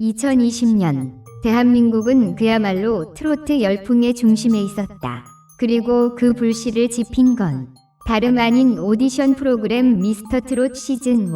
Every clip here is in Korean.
2020년 대한민국은 그야말로 트로트 열풍의 중심에 있었다. 그리고 그 불씨를 지핀 건 다름 아닌 오디션 프로그램 미스터 트롯 시즌 1.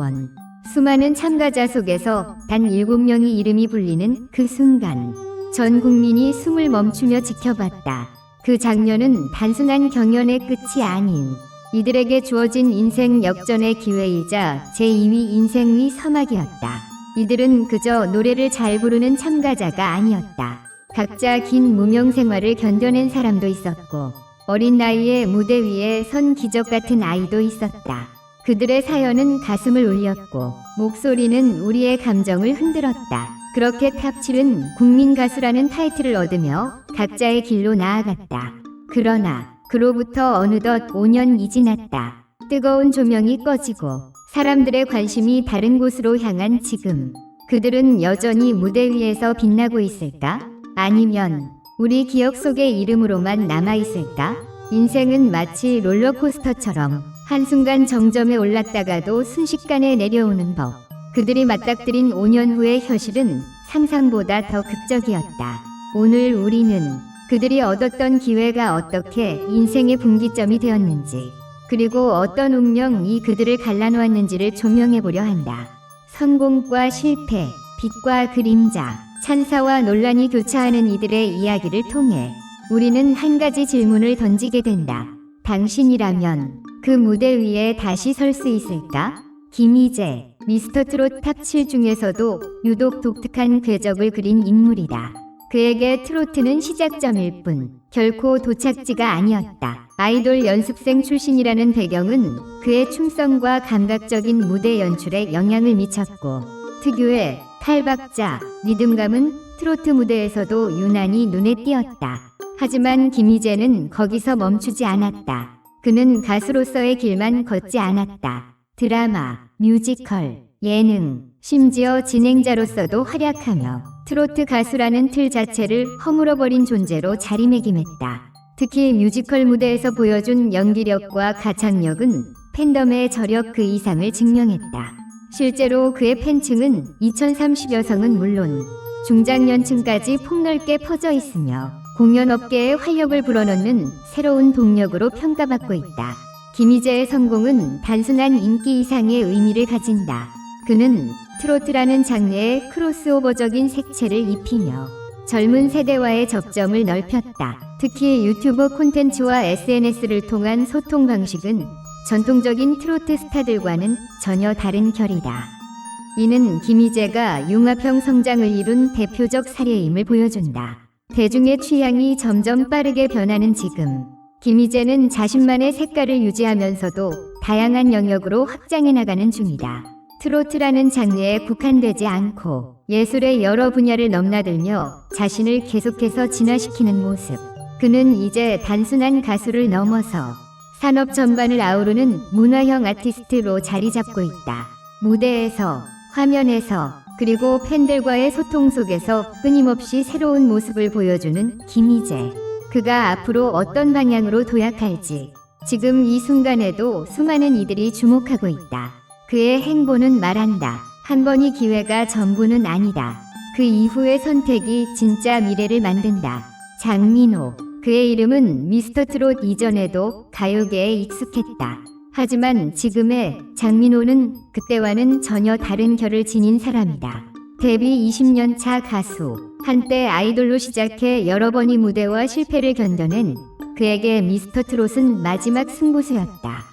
수많은 참가자 속에서 단 7명이 이름이 불리는 그 순간 전 국민이 숨을 멈추며 지켜봤다. 그 장면은 단순한 경연의 끝이 아닌 이들에게 주어진 인생 역전의 기회이자 제2위 인생의 서막이었다. 이들은 그저 노래를 잘 부르는 참가자가 아니었다. 각자 긴 무명 생활을 견뎌낸 사람도 있었고 어린 나이에 무대 위에 선 기적 같은 아이도 있었다. 그들의 사연은 가슴을 울렸고 목소리는 우리의 감정을 흔들었다. 그렇게 탑7은 국민 가수라는 타이틀을 얻으며 각자의 길로 나아갔다. 그러나 그로부터 어느덧 5년이 지났다. 뜨거운 조명이 꺼지고 사람들의 관심이 다른 곳으로 향한 지금 그들은 여전히 무대 위에서 빛나고 있을까? 아니면 우리 기억 속의 이름으로만 남아 있을까? 인생은 마치 롤러코스터처럼 한순간 정점에 올랐다가도 순식간에 내려오는 법. 그들이 맞닥뜨린 5년 후의 현실은 상상보다 더 극적이었다. 오늘 우리는 그들이 얻었던 기회가 어떻게 인생의 분기점이 되었는지, 그리고 어떤 운명이 그들을 갈라놓았는지를 조명해 보려 한다. 성공과 실패, 빛과 그림자, 찬사와 논란이 교차하는 이들의 이야기를 통해 우리는 한 가지 질문을 던지게 된다. 당신이라면 그 무대 위에 다시 설 수 있을까? 김희재, 미스터 트롯 탑7 중에서도 유독 독특한 궤적을 그린 인물이다. 그에게 트로트는 시작점일 뿐 결코 도착지가 아니었다. 아이돌 연습생 출신이라는 배경은 그의 춤성과 감각적인 무대 연출에 영향을 미쳤고 특유의 탈박자, 리듬감은 트로트 무대에서도 유난히 눈에 띄었다. 하지만 김희재는 거기서 멈추지 않았다. 그는 가수로서의 길만 걷지 않았다. 드라마, 뮤지컬, 예능, 심지어 진행자로서도 활약하며 트로트 가수라는 틀 자체를 허물어버린 존재로 자리매김했다. 특히 뮤지컬 무대에서 보여준 연기력과 가창력은 팬덤의 저력 그 이상을 증명했다. 실제로 그의 팬층은 2030여 성은 물론 중장년층까지 폭넓게 퍼져 있으며 공연업계에 활력을 불어넣는 새로운 동력으로 평가받고 있다. 김희재의 성공은 단순한 인기 이상의 의미를 가진다. 그는 트로트라는 장르에 크로스오버적인 색채를 입히며 젊은 세대와의 접점을 넓혔다. 특히 유튜브 콘텐츠와 SNS를 통한 소통 방식은 전통적인 트로트 스타들과는 전혀 다른 결이다. 이는 김희재가 융합형 성장을 이룬 대표적 사례임을 보여준다. 대중의 취향이 점점 빠르게 변하는 지금, 김희재는 자신만의 색깔을 유지하면서도 다양한 영역으로 확장해 나가는 중이다. 트로트라는 장르에 국한되지 않고 예술의 여러 분야를 넘나들며 자신을 계속해서 진화시키는 모습. 그는 이제 단순한 가수를 넘어서 산업 전반을 아우르는 문화형 아티스트로 자리 잡고 있다. 무대에서, 화면에서, 그리고 팬들과의 소통 속에서 끊임없이 새로운 모습을 보여주는 김희재. 그가 앞으로 어떤 방향으로 도약할지 지금 이 순간에도 수많은 이들이 주목하고 있다. 그의 행보는 말한다. 한 번이 기회가 전부는 아니다. 그 이후의 선택이 진짜 미래를 만든다. 장민호. 그의 이름은 미스터 트롯 이전에도 가요계에 익숙했다. 하지만 지금의 장민호는 그때와는 전혀 다른 결을 지닌 사람이다. 데뷔 20년 차 가수. 한때 아이돌로 시작해 여러 번의 무대와 실패를 견뎌낸 그에게 미스터 트롯은 마지막 승부수였다.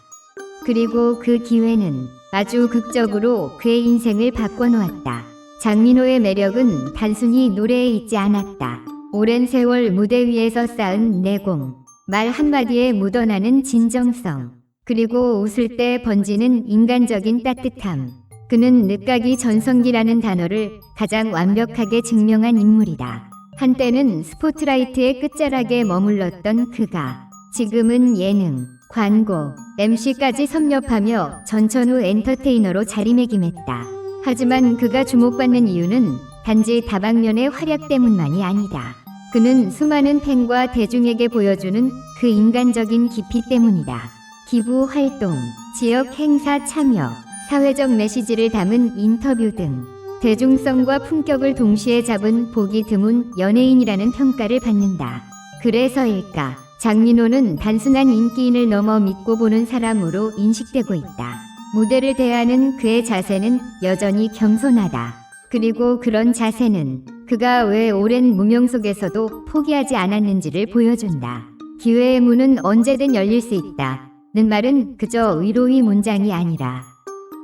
그리고 그 기회는 아주 극적으로 그의 인생을 바꿔놓았다. 장민호의 매력은 단순히 노래에 있지 않았다. 오랜 세월 무대 위에서 쌓은 내공, 말 한마디에 묻어나는 진정성, 그리고 웃을 때 번지는 인간적인 따뜻함. 그는 늦가기 전성기라는 단어를 가장 완벽하게 증명한 인물이다. 한때는 스포트라이트의 끝자락에 머물렀던 그가 지금은 예능, 광고, MC까지 섭렵하며 전천후 엔터테이너로 자리매김했다. 하지만 그가 주목받는 이유는 단지 다방면의 활약 때문만이 아니다. 그는 수많은 팬과 대중에게 보여주는 그 인간적인 깊이 때문이다. 기부 활동, 지역 행사 참여, 사회적 메시지를 담은 인터뷰 등 대중성과 품격을 동시에 잡은 보기 드문 연예인이라는 평가를 받는다. 그래서일까? 장민호는 단순한 인기인을 넘어 믿고 보는 사람으로 인식되고 있다. 무대를 대하는 그의 자세는 여전히 겸손하다. 그리고 그런 자세는 그가 왜 오랜 무명 속에서도 포기하지 않았는지를 보여준다. 기회의 문은 언제든 열릴 수 있다. 는 말은 그저 위로의 문장이 아니라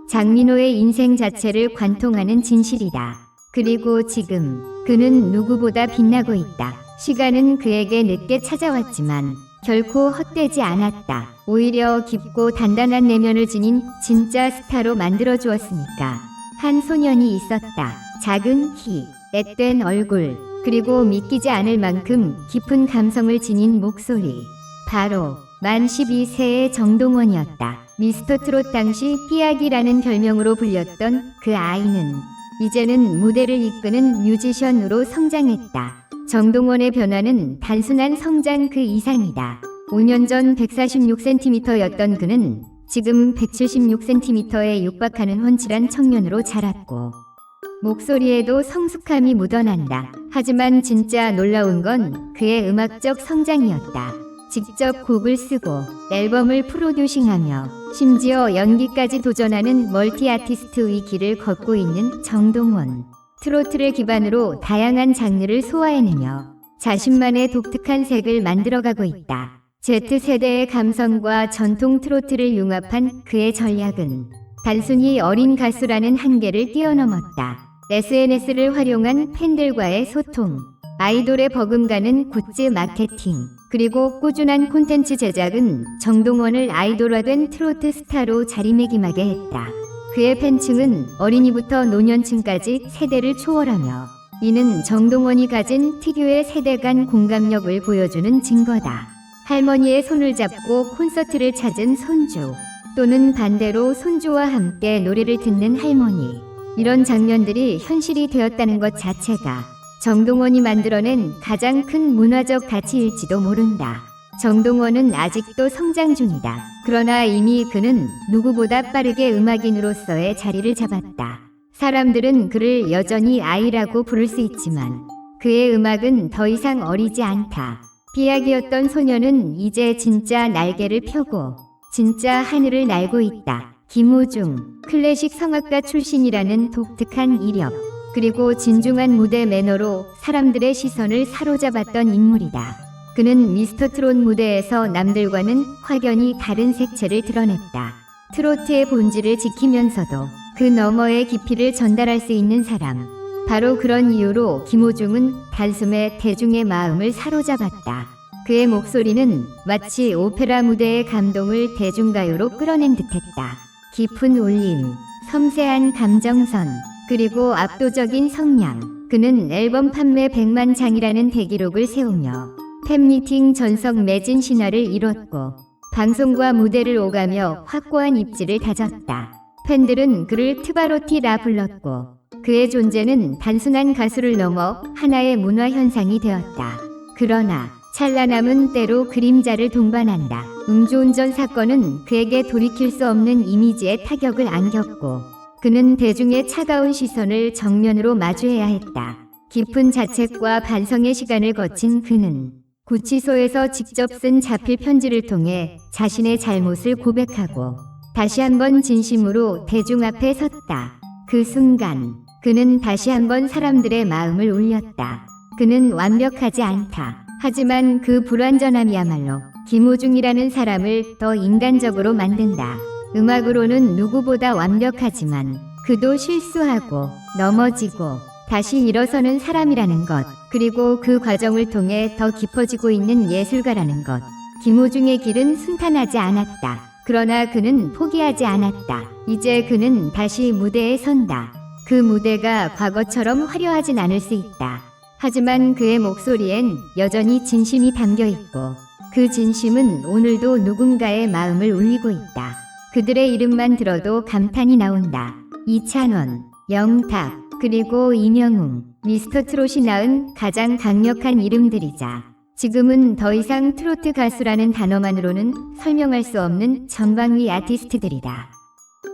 장민호의 인생 자체를 관통하는 진실이다. 그리고 지금 그는 누구보다 빛나고 있다. 시간은 그에게 늦게 찾아왔지만 결코 헛되지 않았다. 오히려 깊고 단단한 내면을 지닌 진짜 스타로 만들어 주었으니까. 한 소년이 있었다. 작은 키, 앳된 얼굴, 그리고 믿기지 않을 만큼 깊은 감성을 지닌 목소리. 바로 만 12세의 정동원이었다. 미스터 트롯 당시 삐약이라는 별명으로 불렸던 그 아이는 이제는 무대를 이끄는 뮤지션으로 성장했다. 정동원의 변화는 단순한 성장 그 이상이다. 5년 전 146cm였던 그는 지금 176cm에 육박하는 훤칠한 청년으로 자랐고 목소리에도 성숙함이 묻어난다. 하지만 진짜 놀라운 건 그의 음악적 성장이었다. 직접 곡을 쓰고 앨범을 프로듀싱하며 심지어 연기까지 도전하는 멀티 아티스트의 길을 걷고 있는 정동원. 트로트를 기반으로 다양한 장르를 소화해내며 자신만의 독특한 색을 만들어가고 있다. Z세대의 감성과 전통 트로트를 융합한 그의 전략은 단순히 어린 가수라는 한계를 뛰어넘었다. SNS를 활용한 팬들과의 소통, 아이돌의 버금가는 굿즈 마케팅, 그리고 꾸준한 콘텐츠 제작은 정동원을 아이돌화된 트로트 스타로 자리매김하게 했다. 그의 팬층은 어린이부터 노년층까지 세대를 초월하며 이는 정동원이 가진 특유의 세대 간 공감력을 보여주는 증거다. 할머니의 손을 잡고 콘서트를 찾은 손주 또는 반대로 손주와 함께 노래를 듣는 할머니 이런 장면들이 현실이 되었다는 것 자체가 정동원이 만들어낸 가장 큰 문화적 가치일지도 모른다. 정동원은 아직도 성장 중이다. 그러나 이미 그는 누구보다 빠르게 음악인으로서의 자리를 잡았다. 사람들은 그를 여전히 아이라고 부를 수 있지만 그의 음악은 더 이상 어리지 않다. 비약이었던 소녀는 이제 진짜 날개를 펴고 진짜 하늘을 날고 있다. 김우중, 클래식 성악가 출신이라는 독특한 이력, 그리고 진중한 무대 매너로 사람들의 시선을 사로잡았던 인물이다. 그는 미스터 트롯 무대에서 남들과는 확연히 다른 색채를 드러냈다. 트로트의 본질을 지키면서도 그 너머의 깊이를 전달할 수 있는 사람. 바로 그런 이유로 김호중은 단숨에 대중의 마음을 사로잡았다. 그의 목소리는 마치 오페라 무대의 감동을 대중가요로 끌어낸 듯했다. 깊은 울림, 섬세한 감정선, 그리고 압도적인 성량. 그는 앨범 판매 100만 장이라는 대기록을 세우며 팬미팅 전석 매진 신화를 이뤘고 방송과 무대를 오가며 확고한 입지를 다졌다. 팬들은 그를 트바로티라 불렀고 그의 존재는 단순한 가수를 넘어 하나의 문화 현상이 되었다. 그러나 찬란함은 때로 그림자를 동반한다. 음주운전 사건은 그에게 돌이킬 수 없는 이미지에 타격을 안겼고 그는 대중의 차가운 시선을 정면으로 마주해야 했다. 깊은 자책과 반성의 시간을 거친 그는 구치소에서 직접 쓴 자필 편지를 통해 자신의 잘못을 고백하고 다시 한번 진심으로 대중 앞에 섰다. 그 순간 그는 다시 한번 사람들의 마음을 울렸다. 그는 완벽하지 않다. 하지만 그 불완전함이야말로 김호중이라는 사람을 더 인간적으로 만든다. 음악으로는 누구보다 완벽하지만 그도 실수하고 넘어지고 다시 일어서는 사람이라는 것, 그리고 그 과정을 통해 더 깊어지고 있는 예술가라는 것. 김호중의 길은 순탄하지 않았다. 그러나 그는 포기하지 않았다. 이제 그는 다시 무대에 선다. 그 무대가 과거처럼 화려하진 않을 수 있다. 하지만 그의 목소리엔 여전히 진심이 담겨 있고 그 진심은 오늘도 누군가의 마음을 울리고 있다. 그들의 이름만 들어도 감탄이 나온다. 이찬원, 영탁, 그리고 이명웅, 미스터 트롯이 낳은 가장 강력한 이름들이자 지금은 더 이상 트로트 가수라는 단어만으로는 설명할 수 없는 전방위 아티스트들이다.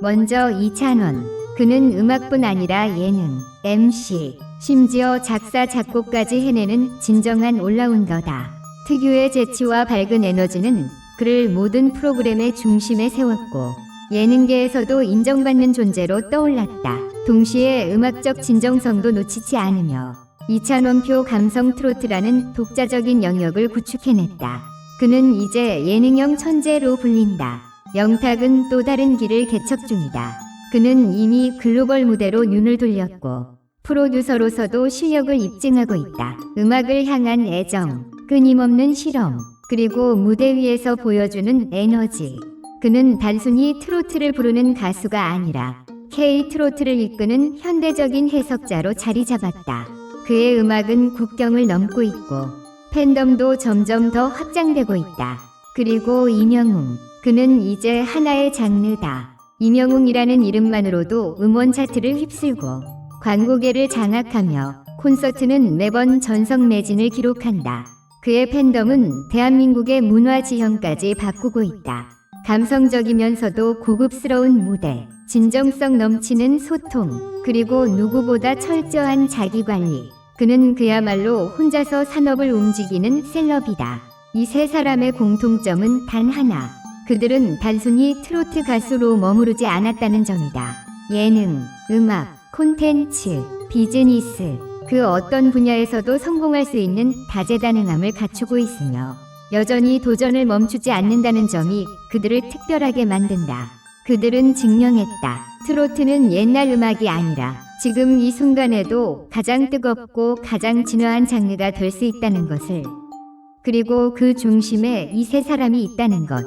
먼저 이찬원. 그는 음악뿐 아니라 예능, MC, 심지어 작사, 작곡까지 해내는 진정한 올라운더다. 특유의 재치와 밝은 에너지는 그를 모든 프로그램의 중심에 세웠고, 예능계에서도 인정받는 존재로 떠올랐다. 동시에 음악적 진정성도 놓치지 않으며, 이찬원표 감성 트로트라는 독자적인 영역을 구축해냈다. 그는 이제 예능형 천재로 불린다. 영탁은 또 다른 길을 개척 중이다. 그는 이미 글로벌 무대로 눈을 돌렸고 프로듀서로서도 실력을 입증하고 있다. 음악을 향한 애정, 끊임없는 실험, 그리고 무대 위에서 보여주는 에너지. 그는 단순히 트로트를 부르는 가수가 아니라 K 트로트를 이끄는 현대적인 해석자로 자리 잡았다. 그의 음악은 국경을 넘고 있고 팬덤도 점점 더 확장되고 있다. 그리고 이명웅, 그는 이제 하나의 장르다. 이명웅이라는 이름만으로도 음원 차트를 휩쓸고 광고계를 장악하며 콘서트는 매번 전성 매진을 기록한다. 그의 팬덤은 대한민국의 문화 지형까지 바꾸고 있다. 감성적이면서도 고급스러운 무대, 진정성 넘치는 소통, 그리고 누구보다 철저한 자기관리. 그는 그야말로 혼자서 산업을 움직이는 셀럽이다. 이 세 사람의 공통점은 단 하나. 그들은 단순히 트로트 가수로 머무르지 않았다는 점이다. 예능, 음악, 콘텐츠, 비즈니스, 그 어떤 분야에서도 성공할 수 있는 다재다능함을 갖추고 있으며 여전히 도전을 멈추지 않는다는 점이 그들을 특별하게 만든다. 그들은 증명했다. 트로트는 옛날 음악이 아니라 지금 이 순간에도 가장 뜨겁고 가장 진화한 장르가 될 수 있다는 것을 그리고 그 중심에 이 세 사람이 있다는 것.